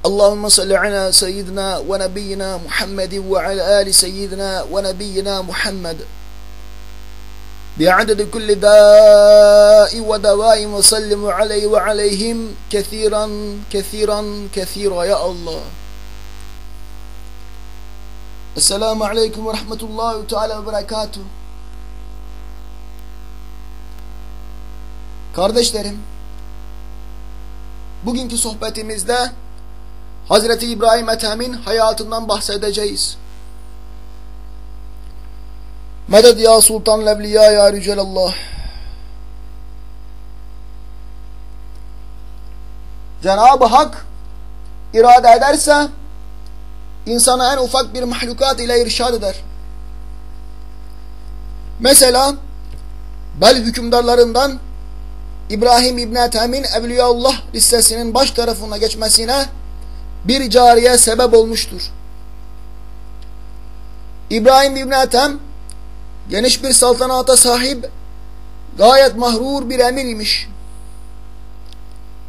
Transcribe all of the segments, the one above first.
اللهم صل على سيدنا ونبينا محمد وعلى آل سيدنا ونبينا محمد. بعدد كل داء ودواء وسلم عليه وعليهم كثيرا كثيرا كثيرا. يا الله. السلام عليكم ورحمة الله تعالى وبركاته. Kardeşlerim, bugünkü sohbetimizde Hazreti İbrahim Ethem'in hayatından bahsedeceğiz. Meded ya Sultan Levliya ya Rücelallah. Cenab-ı Hak irade ederse insana en ufak bir mahlukat ile irşad eder. Mesela bel hükümdarlarından İbrahim İbn Ethem'in Evliyaullah listesinin baş tarafına geçmesine bir cariye sebep olmuştur. İbrahim İbn Ethem geniş bir saltanata sahip gayet mahrur bir emir imiş.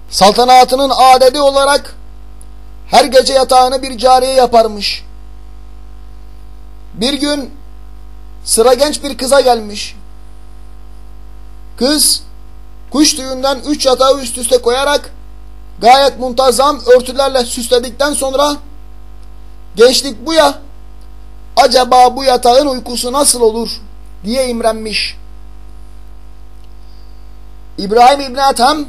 Saltanatının adedi olarak her gece yatağını bir cariye yaparmış. Bir gün sıra genç bir kıza gelmiş. Kız kuş tüyünden üç yatağı üst üste koyarak gayet muntazam örtülerle süsledikten sonra gençlik bu ya acaba bu yatağın uykusu nasıl olur diye imrenmiş. İbrahim İbn Ethem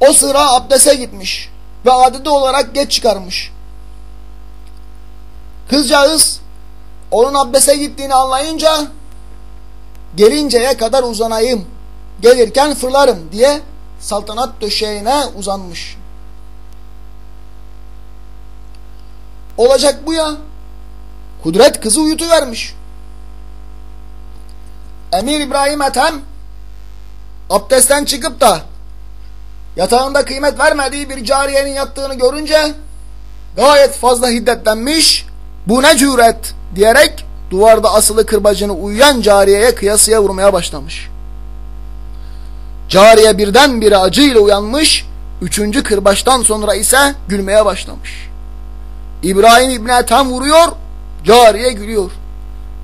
o sıra abdese gitmiş ve adeti olarak geç çıkarmış. Kızcağız onun abdese gittiğini anlayınca gelinceye kadar uzanayım, gelirken fırlarım diye saltanat döşeğine uzanmış. Olacak bu ya. Kudret kızı uyutuvermiş. Emir İbrahim Ethem abdestten çıkıp da yatağında kıymet vermediği bir cariyenin yattığını görünce gayet fazla hiddetlenmiş bu ne cüret diyerek duvarda asılı kırbacını uyuyan cariyeye kıyasıya vurmaya başlamış. Cariye birdenbire acıyla uyanmış, üçüncü kırbaçtan sonra ise gülmeye başlamış. İbrahim İbni Ethem vuruyor, cariye gülüyor.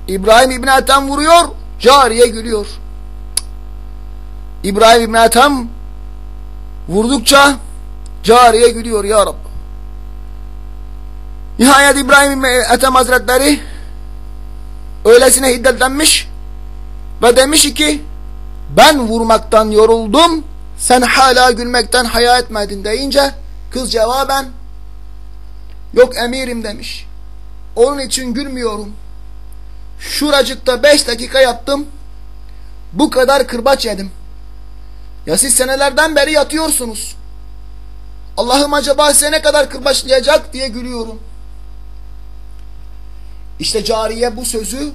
İbrahim İbni Ethem vuruyor, cariye gülüyor. İbrahim İbni Ethem vurdukça cariye gülüyor ya Rab. Nihayet İbrahim İbni Ethem Hazretleri öylesine hiddetlenmiş ve demiş ki ben vurmaktan yoruldum sen hala gülmekten haya etmedin deyince kız cevaben yok emirim demiş. Onun için gülmüyorum. Şuracıkta beş dakika yattım. Bu kadar kırbaç yedim. Ya siz senelerden beri yatıyorsunuz. Allah'ım acaba size ne kadar kırbaçlayacak diye gülüyorum. İşte cariye bu sözü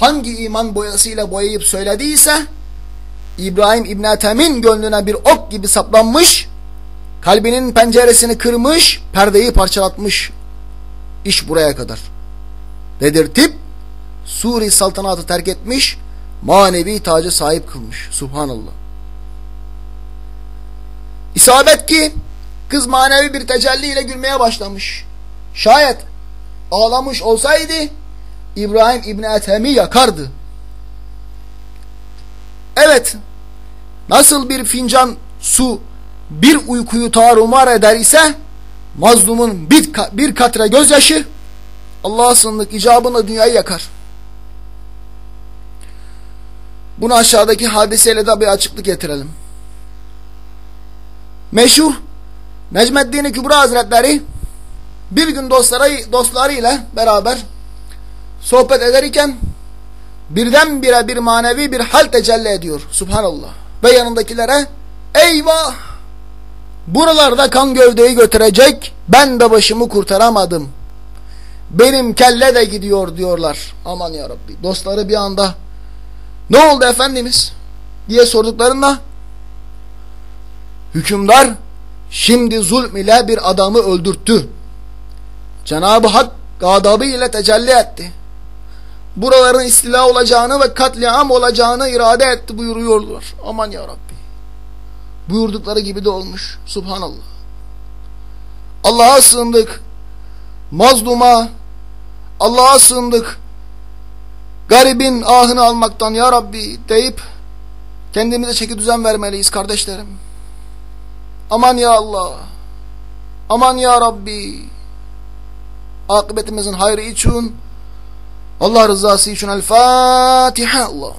hangi iman boyasıyla boyayıp söylediyse İbrahim İbn Ethem'in gönlüne bir ok gibi saplanmış, kalbinin penceresini kırmış, perdeyi parçalatmış. İş buraya kadar. Dedirtip Suri saltanatı terk etmiş, manevi tacı sahip kılmış. Subhanallah. İsabet ki kız manevi bir tecelli ile gülmeye başlamış. Şayet ağlamış olsaydı İbrahim İbni Ethem'i yakardı. Evet, nasıl bir fincan su bir uykuyu tarumar eder ise mazlumun bir, bir katre gözyaşı Allah'a sınırlık icabına dünyayı yakar. Bunu aşağıdaki hadiseyle de bir açıklık getirelim. Meşhur Necmeddin Kübra Hazretleri bir gün dostları, dostlarıyla beraber sohbet ederken birdenbire bir manevi bir hal tecelli ediyor. Subhanallah. Ve yanındakilere eyvah buralarda kan gövdeyi götürecek ben de başımı kurtaramadım. Benim kelle de gidiyor diyorlar. Aman ya Rabbi. Dostları bir anda ne oldu efendimiz diye sorduklarında hükümdar şimdi zulm ile bir adamı öldürttü. Cenab-ı Hak gadabı ile tecelli etti. Buraların istila olacağını ve katliam olacağını irade etti buyuruyorlar. Aman ya Rabbi. Buyurdukları gibi de olmuş. Subhanallah. Allah'a sığındık. Mazluma Allah'a sığındık. Garibin ahını almaktan ya Rabbi deyip kendimize çeki düzen vermeliyiz kardeşlerim. Aman ya Allah. Aman ya Rabbi. Akıbetimizin hayrı için Allah rızası için El Fatiha. Allah'ım.